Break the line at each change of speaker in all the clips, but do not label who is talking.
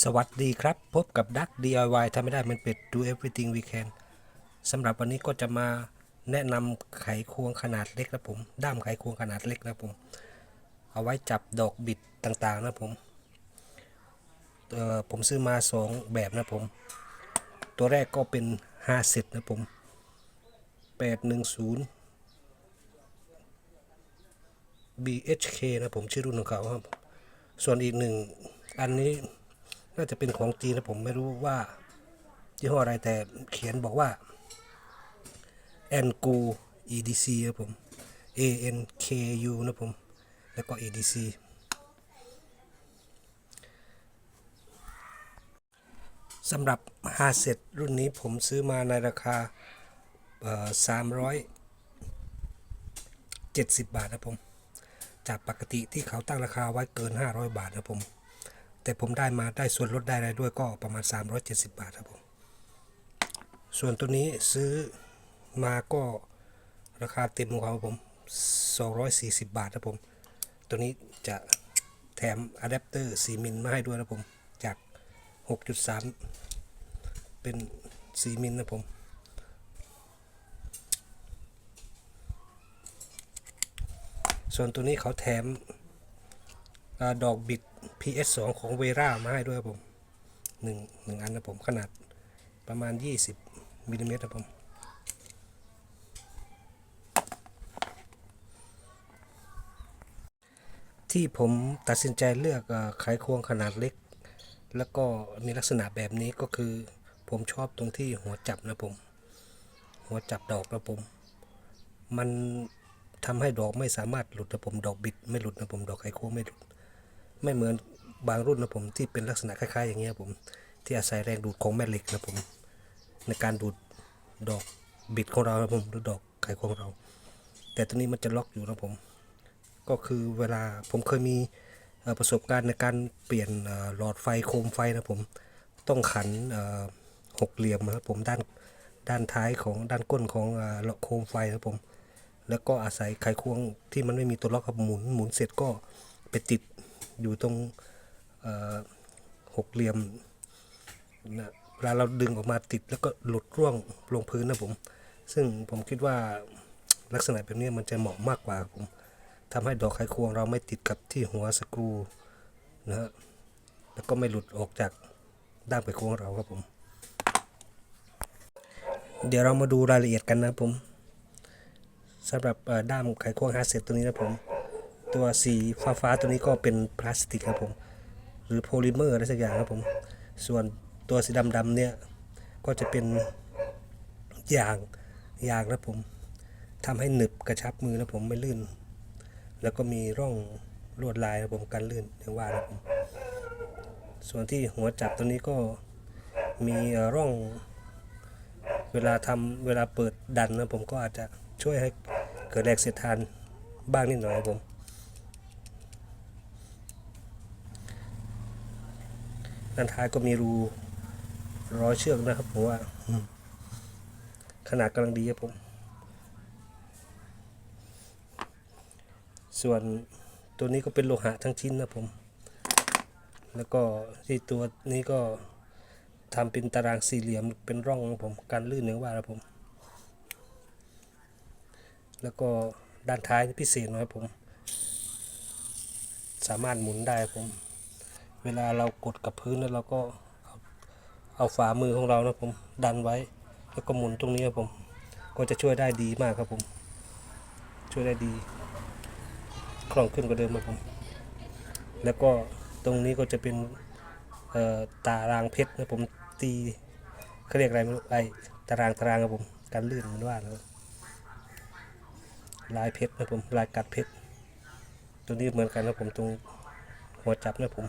สวัสดีครับ พบกับดัก DIY ทำไม่ได้เหมันเป็ด do everything we can สำหรับวันนี้ก็จะมาแนะนำไขควงขนาดเล็กนะผม ด้ามไขควงขนาดเล็กนะผม เอาไว้จับดอกบิดต่างๆนะผมเอ่อผมซื้อมา 2 แบบนะผม ตัวแรกก็เป็น5เซตนะผม 810 BHK นะผมชื่อรุ่นของเขาครับ ส่วนอีกหนึ่งอันนี้ น่าจะเป็นของจีนนะผมไม่รู้ว่ายี่ห้ออะไรแต่เขียนบอกว่า a n g u EDC นะผม A N K U นะผม แล้วก็ EDC สำหรับ5เซตรุ่นนี้ผมซื้อมาในราคาเอ่อ370บาทนะผม จากปกติที่เขาตั้งราคาไว้เกิน500บาทนะผม แต่ผมได้มาได้ส่วนลดได้อะไรด้วยก็ประมาณ 370 บาทครับผม ส่วนตัวนี้ซื้อมาก็ราคาเต็มของเขาผม 240 บาทนะผม ตัวนี้จะแถมอะแดปเตอร์4มิลมาให้ด้วยนะผม จาก 6.3 เป็น 4มิลนะผมส่วนตัวนี้เขาแถมดอกบิด PS2 ของเวรามาให้ด้วยครับผมหนึ่งหนึ่งอันนะผมขนาดประมาณ 20มิลลิเมตรนะผมที่ผมตัดสินใจเลือกเออไขควงขนาดเล็ก แล้วก็มีลักษณะแบบนี้ก็คือ ผมชอบตรงที่หัวจับนะผม หัวจับดอกนะผม มันทำให้ดอกไม่สามารถหลุดนะผมดอกบิดไม่หลุดนะผมดอกไขควงไม่หลุด ไม่เหมือนบางรุ่นนะผมที่เป็นลักษณะคล้ายๆอย่างเงี้ยผมที่อาศัยแรงดูดของแม่เหล็กนะผมในการดูดดอกบิดของเรานะผมหรือดอกไขควงเรา แต่ตัวนี้มันจะล็อกอยู่นะผม ก็คือเวลาผมเคยมีประสบการณ์ในการเปลี่ยนหลอดไฟโคมไฟนะผมต้องขันหกเหลี่ยมนะครับผมด้านด้านท้ายของด้านก้นของเอ่อโคมไฟนะครับผม แล้วก็อาศัยไขควงที่มันไม่มีตัวล็อกครับหมุนหมุนเสร็จก็ไปติด อยู่ตรงหกเหลี่ยมนะเวลาเราดึงออกมาติดแล้วก็หลุดร่วงลงพื้นนะผม ซึ่งผมคิดว่าลักษณะแบบนี้มันจะเหมาะมากกว่าผมทำให้ดอกไขควงเราไม่ติดกับที่หัวสกรูนะฮะแล้วก็ไม่หลุดออกจากด้ามไขควงเราครับผม เดี๋ยวเรามาดูรายละเอียดกันนะผมสำหรับด้ามไขควงฮาร์เซตตัวนี้นะผม ตัวสีฟ้าฟ้าๆตัวนี้ก็เป็นพลาสติกครับผม หรือโพลิเมอร์อะไรสักอย่างครับผม ส่วนตัวสีดำๆเนี่ยก็จะเป็นยางยางนะผมทำให้หนึบกระชับมือนะผมไม่ลื่น แล้วก็มีร่องลวดลายนะผมกันลื่นอย่างว่านะผมส่วนที่หัวจับตัวนี้ก็มีร่องเวลาทำเวลาเปิดดันนะผมก็อาจจะช่วยให้เกิดแรงเสียดทานบ้างนิดหน่อยครับผม ด้านท้ายก็มีรูร้อยเชือกนะครับผมว่าขนาดกำลังดีครับผม ส่วนตัวนี้ก็เป็นโลหะทั้งชิ้นนะผม แล้วก็ที่ตัวนี้ก็ทำเป็นตารางสี่เหลี่ยมเป็นร่องของผมการลื่นอย่างว่านะผม แล้วก็ด้านท้ายพิเศษหน่อยครับผม สามารถหมุนได้ครับผม เวลาเรากดกับพื้นแล้วเราก็เอาเอาฝ่ามือของเรานะผมดันไว้ แล้วก็หมุนตรงนี้ครับผม ก็จะช่วยได้ดีมากครับผม ช่วยได้ดีคล่องขึ้นกว่าเดิมครับผม แล้วก็ตรงนี้ก็จะเป็นตารางเพชรนะผมตีเขาเรียกอะไรไม่รู้ไอตารางตารางครับผมการลื่นมันว่านะครับลายเพชรนะผมลายกัดเพชรตัวนี้เหมือนกันนะผมตรงหัวจับนะผม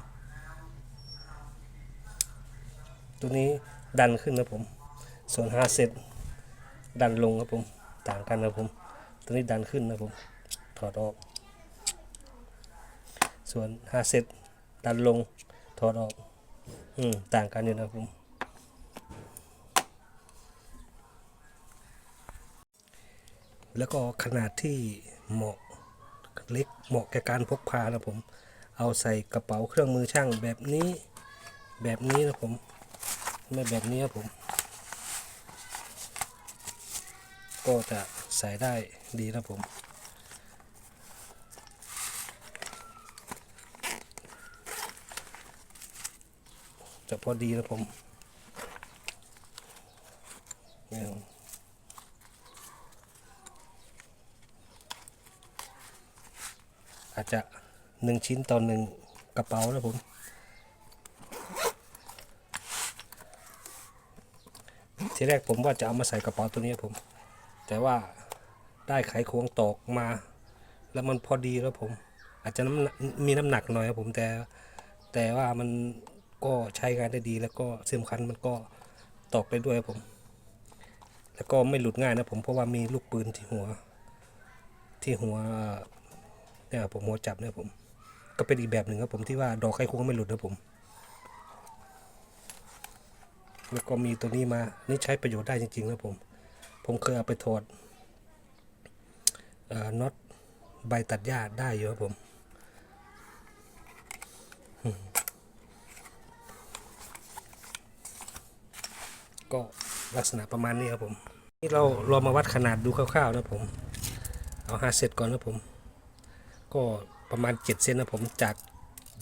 ตัวนี้ดันขึ้นนะผม ส่วน5เซตดันลงครับผม ต่างกันนะผม ตัวนี้ดันขึ้นนะผม ถอดออก ส่วน5เซตดันลง ถอดออก อืม ต่างกันอยู่นะผม แล้วก็ขนาดที่เหมาะเล็กเหมาะแก่การพกพานะผม เอาใส่กระเป๋าเครื่องมือช่างแบบนี้ แบบนี้นะผม แบบนี้ครับผม ก็จะใส่ได้ดีนะผมจะพอดีนะผมนี่ครับอาจจะหนึ่งชิ้นต่อหนึ่งกระเป๋านะผม ทีแรกผมว่าจะเอามาใส่กระเป๋าตัวนี้ผม แต่ว่าได้ไขควงตอกมา แล้วมันพอดีแล้วผม อาจจะน้ำหนักมีน้ำหนักหน่อยครับผมแต่แต่ว่ามันก็ใช้งานได้ดีแล้วก็สำคัญมันก็ตอกได้ด้วยครับผม แล้วก็ไม่หลุดง่ายนะผมเพราะว่ามีลูกปืนที่หัว ที่หัวเนี่ยผมหัวจับเนี่ยผม ก็เป็นอีกแบบหนึ่งครับผมที่ว่าดอกไขควงไม่หลุดนะผม แล้วก็มีตัวนี้มา นี่ใช้ประโยชน์ได้จริงๆนะผม ผมเคยเอาไปถอดออน็อตใบตัดหญ้าได้อยู่ครับผมก็ลักษณะประมาณนี้ครับผม นี่เราเรามาวัดขนาดดูคร่าวๆนะผม เอาห้าเซตก่อนนะผม ก็ประมาณ 7 เซนนะผมจาก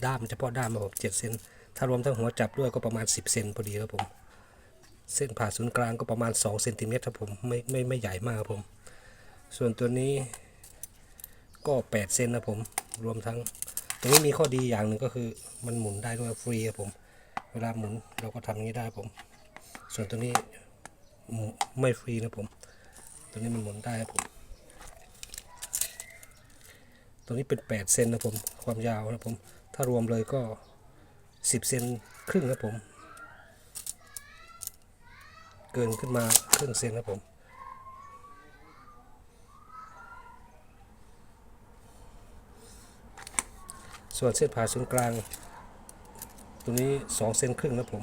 ด้ามเฉพาะด้ามนะผม7เซนถ้ารวมทั้งหัวจับด้วยก็ประมาณ 10 เซนพอดีครับผม เส้นผ่าศูนย์กลางก็ประมาณ2เซนติเมตรครับผมไม่ไม่ไม่ใหญ่มากครับผม ส่วนตัวนี้ก็8เซนนะผมรวมทั้งตรงนี้มีข้อดีอย่างหนึ่งก็คือมันหมุนได้ด้วยฟรีครับผม เวลาหมุนเราก็ทำอย่างนี้ได้ครับผม ส่วนตัวนี้ไม่ฟรีนะผม ตัวนี้มันหมุนได้ครับผมตัวนี้เป็น 8 เซนนะผม ความยาวนะผม ถ้ารวมเลยก็ 10 เซนครึ่งนะผม เกินขึ้นมาครึ่งเซนนะผมส่วนเส้นผ่าศูนย์กลาง ตัวนี้2เซนครึ่งนะผม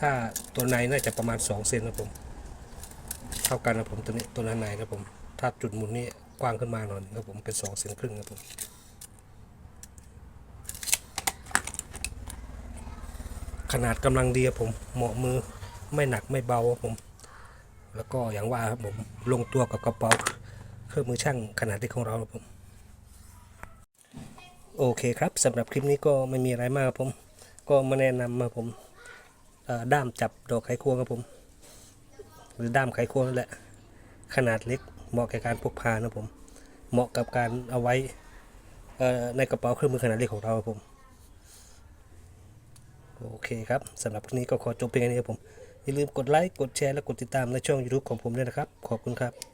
ถ้าตัวในน่าจะประมาณ2เซนนะผม เท่ากันนะผมตัวนี้ตัวนันในนะผม ถ้าจุดหมุนนี่กว้างขึ้นมาหน่อยนะผมเป็น2เซนครึ่งนะผมขนาดกำลังดีครับผมเหมาะมือ ไม่หนักไม่เบาครับผม แล้วก็อย่างว่าครับผมลงตัวกับกระเป๋าเครื่องมือช่างขนาดเล็กของเราครับผม โอเคครับสำหรับคลิปนี้ก็ไม่มีอะไรมากครับผม ก็มาแนะนำมาผมด้ามจับดอกไขควงครับผม หรือด้ามไขควงนั่นแหละ ขนาดเล็กเหมาะแก่การพกพานะผม เหมาะกับการเอาไว้ในกระเป๋าเครื่องมือขนาดเล็กของเราครับผม โอเคครับสำหรับคลิปนี้ก็ขอจบเพียงแค่นี้ครับผม อย่าลืมกดไลค์ กดแชร์ และกดติดตามในช่อง YouTube ของผมด้วยนะครับ ขอบคุณครับ